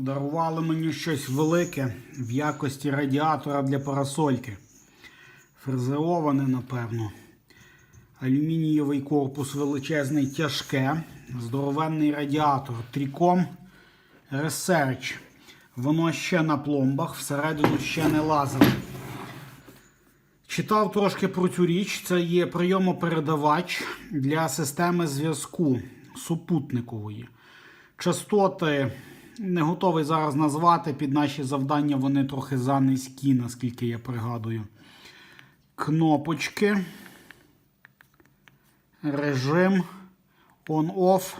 Подарували мені щось велике в якості радіатора для парасольки. Фрезероване, напевно. Алюмінієвий корпус величезний, тяжке. Здоровенний радіатор. Тріком Research. Воно ще на пломбах, всередину ще не лазило. Читав трошки про цю річ. Це є прийомопередавач для системи зв'язку супутникової. Частоти не готовий зараз назвати. Під наші завдання вони трохи занизькі, наскільки я пригадую. Кнопочки. Режим. On-off.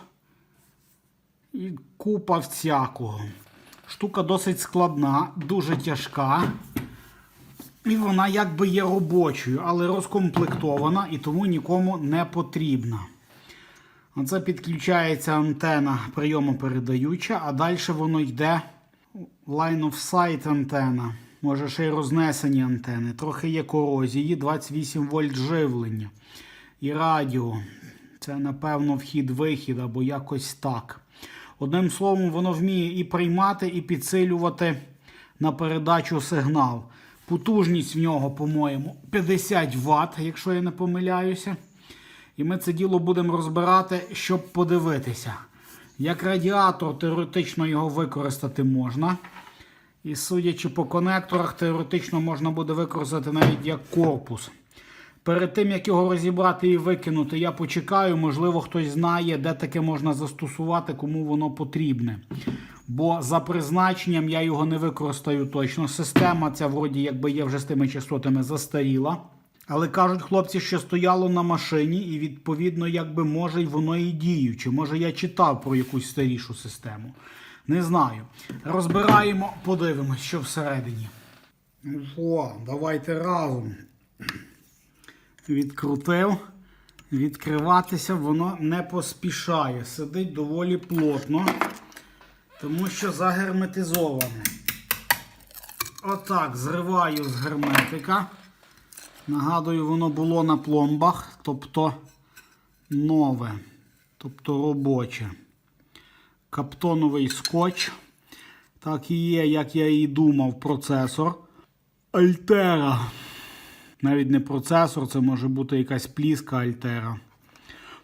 І купа всякого. Штука досить складна, дуже тяжка. І вона якби є робочою, але розкомплектована і тому нікому не потрібна. Оце підключається антена прийомопередаюча, а далі воно йде line of sight антена. Може ще й рознесені антени. Трохи є корозії, 28 вольт живлення. І радіо. Це, напевно, вхід-вихід або якось так. Одним словом, воно вміє і приймати, і підсилювати на передачу сигнал. Потужність в нього, по-моєму, 50 Вт, якщо я не помиляюся. І ми це діло будемо розбирати, щоб подивитися. Як радіатор, теоретично його використати можна. І судячи по конекторах, теоретично можна буде використати навіть як корпус. Перед тим, як його розібрати і викинути, я почекаю, можливо, хтось знає, де таке можна застосувати, кому воно потрібне. Бо за призначенням я його не використаю точно. Система ця, вроді, якби є вже з тими частотами, застаріла. Але кажуть хлопці, що стояло на машині, і відповідно, якби може й воно і діюче. Може я читав про якусь старішу систему. Не знаю. Розбираємо, подивимось, що всередині. Ну давайте разом. Відкрутив. Відкриватися воно не поспішає. Сидить доволі плотно, тому що загерметизоване. Отак, зриваю з герметика. Нагадую, воно було на пломбах, тобто нове, тобто робоче. Каптоновий скотч. Так і є, як я і думав, процесор. Альтера. Навіть не процесор, це може бути якась пліска Альтера.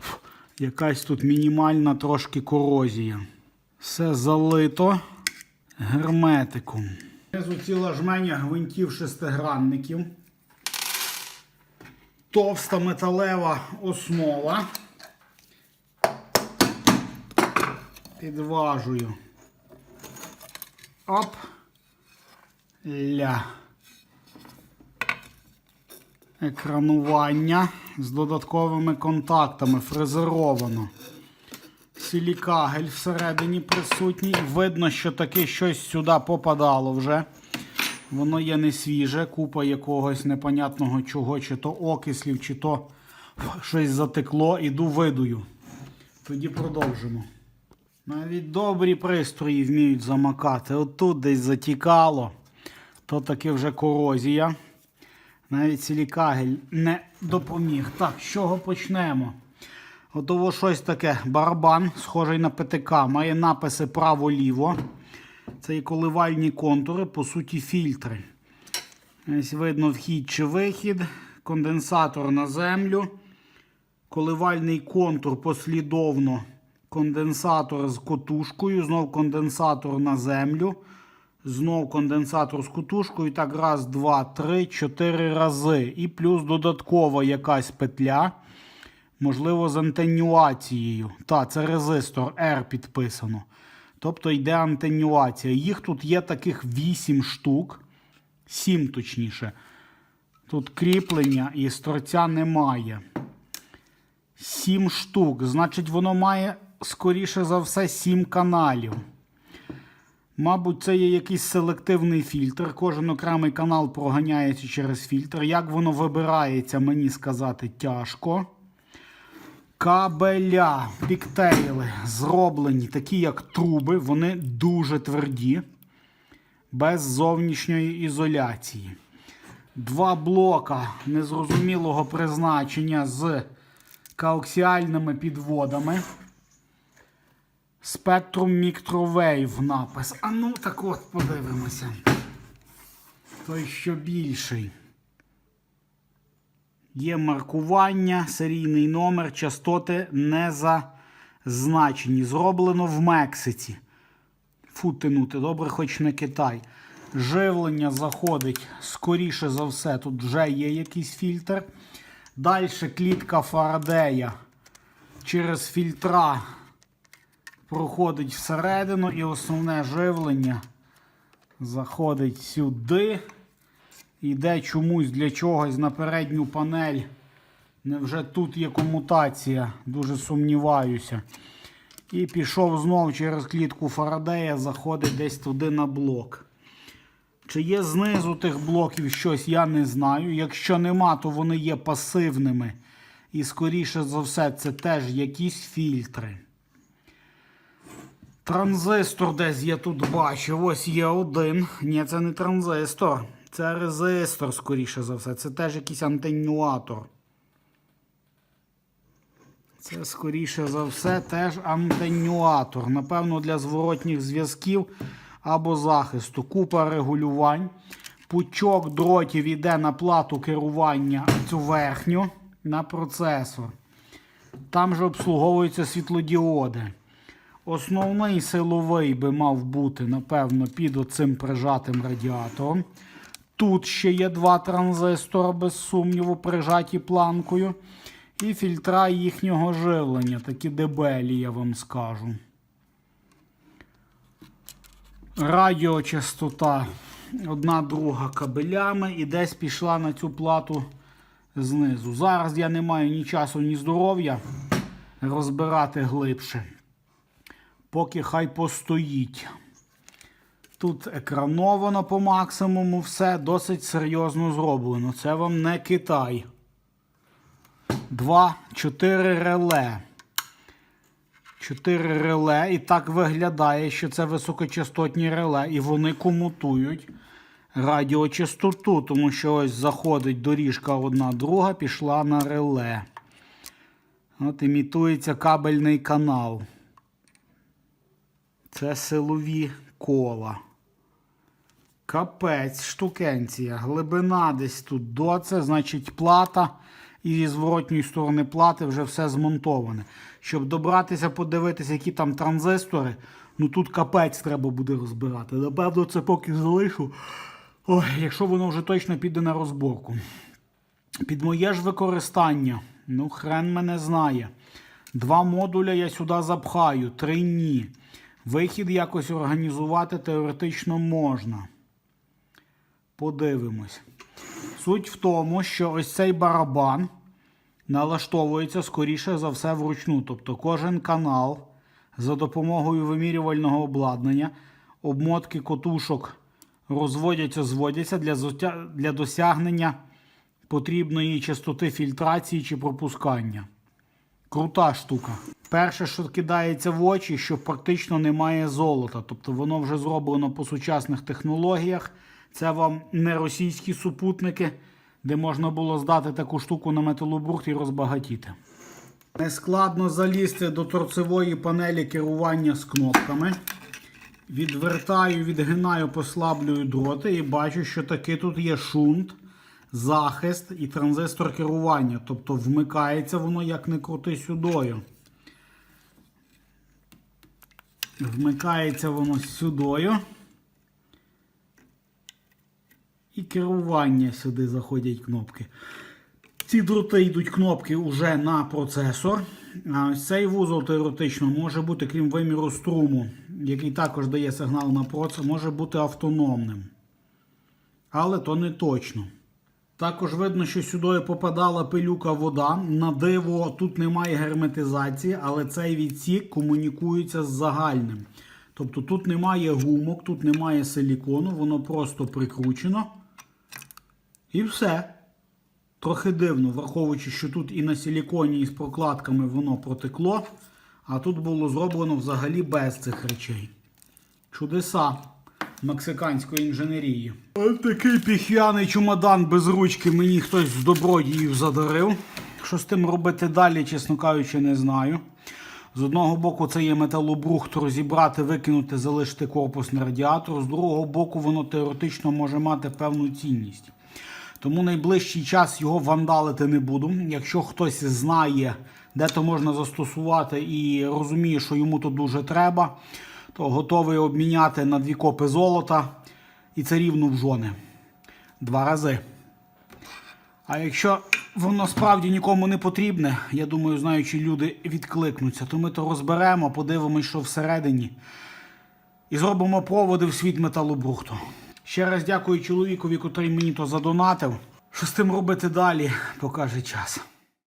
Фу, Якась тут мінімальна трошки корозія. Все залито герметиком. Ціла жменя гвинтів шестигранників. Товста металева основа. Підважую. Оп. Ля. Екранування з додатковими контактами. Фрезеровано. Силікагель всередині присутній. Видно, що таки щось сюди попадало вже. Воно є не свіже, купа якогось непонятного чого, чи то окислів, чи то щось затекло, іду видую. Тоді продовжимо. Навіть добрі пристрої вміють замакати. Отут десь затікало, то таки вже корозія. Навіть силікагель не допоміг. Так, з чого почнемо? Готово щось таке. Барабан, схожий на ПТК, має написи право-ліво. Це і коливальні контури, по суті, фільтри. Ось видно вхід чи вихід, конденсатор на землю. Коливальний контур послідовно. Конденсатор з котушкою, знов конденсатор на землю. Знов конденсатор з кутушкою. І так, раз, два, три, чотири рази. І плюс додаткова якась петля. Можливо, з антенюацією. Та, це резистор R підписано. Тобто йде антенюація. Їх тут є таких 8 штук. 7 точніше. Тут кріплення і сторця немає. 7 штук. Значить, воно має, скоріше за все, 7 каналів. Мабуть, це є якийсь селективний фільтр. Кожен окремий канал проганяється через фільтр. Як воно вибирається, мені сказати тяжко. Кабеля, піктейли зроблені, такі як труби, вони дуже тверді, без зовнішньої ізоляції. Два блока незрозумілого призначення з коаксіальними підводами. Spectrum Microwave напис. А ну так от подивимося. Той, що більший. Є маркування, серійний номер, частоти не зазначені. Зроблено в Мексиці. Фу, тянути, добре, хоч не Китай. Живлення заходить, скоріше за все, тут вже є якийсь фільтр. Далі клітка Фарадея через фільтра проходить всередину і основне живлення заходить сюди. Йде чомусь для чогось на передню панель. Невже тут є комутація? Дуже сумніваюся. І пішов знов через клітку Фарадея, заходить десь туди на блок. Чи є знизу тих блоків щось, я не знаю. Якщо нема, то вони є пасивними. І скоріше за все, це теж якісь фільтри. Транзистор десь я тут бачив. Ось є один. Ні, це не транзистор. Це резистор, скоріше за все. Це теж якийсь антенюатор. Це, скоріше за все, теж антенюатор. Напевно, для зворотніх зв'язків або захисту. Купа регулювань. Пучок дротів іде на плату керування цю верхню на процесор. Там же обслуговуються світлодіоди. Основний силовий би мав бути, напевно, під оцим прижатим радіатором. Тут ще є два транзистори, без сумніву, прижаті планкою. І фільтра їхнього живлення, такі дебелі, я вам скажу. Радіочастота одна друга кабелями і десь пішла на цю плату знизу. Зараз я не маю ні часу, ні здоров'я розбирати глибше. Поки хай постоїть. Тут екрановано по максимуму, все досить серйозно зроблено. Це вам не Китай. Два, чотири реле. Чотири реле. І так виглядає, що це високочастотні реле. І вони комутують радіочастоту, тому що ось заходить доріжка одна друга, пішла на реле. От імітується кабельний канал. Це силові кола. Капець, штукенція. Глибина десь тут до це, значить, плата. І зі зворотньої сторони плати вже все змонтоване. Щоб добратися, подивитися, які там транзистори, ну тут капець треба буде розбирати. Напевно, це поки залишу. Ой, якщо воно вже точно піде на розборку. Під моє ж використання, ну, хрен мене знає. Два модуля я сюди запхаю, три ні. Вихід якось організувати теоретично можна. Подивимось. Суть в тому, що ось цей барабан налаштовується скоріше за все вручну. Тобто кожен канал за допомогою вимірювального обладнання, обмотки котушок розводяться, зводяться для, для досягнення потрібної частоти фільтрації чи пропускання. Крута штука. Перше, що кидається в очі, що практично немає золота. Тобто воно вже зроблено по сучасних технологіях. Це вам не російські супутники, де можна було здати таку штуку на металобрухт і розбагатіти. Нескладно залізти до торцевої панелі керування з кнопками. Відвертаю, відгинаю, послаблюю дроти і бачу, що таки тут є шунт, захист і транзистор керування. Тобто вмикається воно як не крути сюдою. Вмикається воно сюдою. І керування сюди заходять кнопки. Ці дроти йдуть кнопки вже на процесор. А ось цей вузол теоретично може бути, крім виміру струму, який також дає сигнал на процесор, може бути автономним. Але то не точно. Також видно, що сюди попадала пилюка вода. На диво тут немає герметизації, але цей відсік комунікується з загальним. Тобто тут немає гумок, тут немає силікону, воно просто прикручено. І все. Трохи дивно, враховуючи, що тут і на силіконі, і з прокладками воно протекло, а тут було зроблено взагалі без цих речей. Чудеса мексиканської інженерії. Ось такий піх'яний чумадан без ручки мені хтось з добродіїв задарив. Що з тим робити далі, чесно кажучи, не знаю. З одного боку, це є металобрухт розібрати, викинути, залишити корпусний радіатор. З другого боку, воно теоретично може мати певну цінність. Тому найближчий час його вандалити не буду. Якщо хтось знає, де то можна застосувати і розуміє, що йому то дуже треба, то готовий обміняти на дві копи золота і це рівно в жони. Два рази. А якщо воно справді нікому не потрібне, я думаю, знаючи люди відкликнуться, то ми то розберемо, подивимось, що всередині, і зробимо проводи в світ металобрухту. Ще раз дякую чоловікові, котрий мені то задонатив. Що з тим робити далі, покаже час.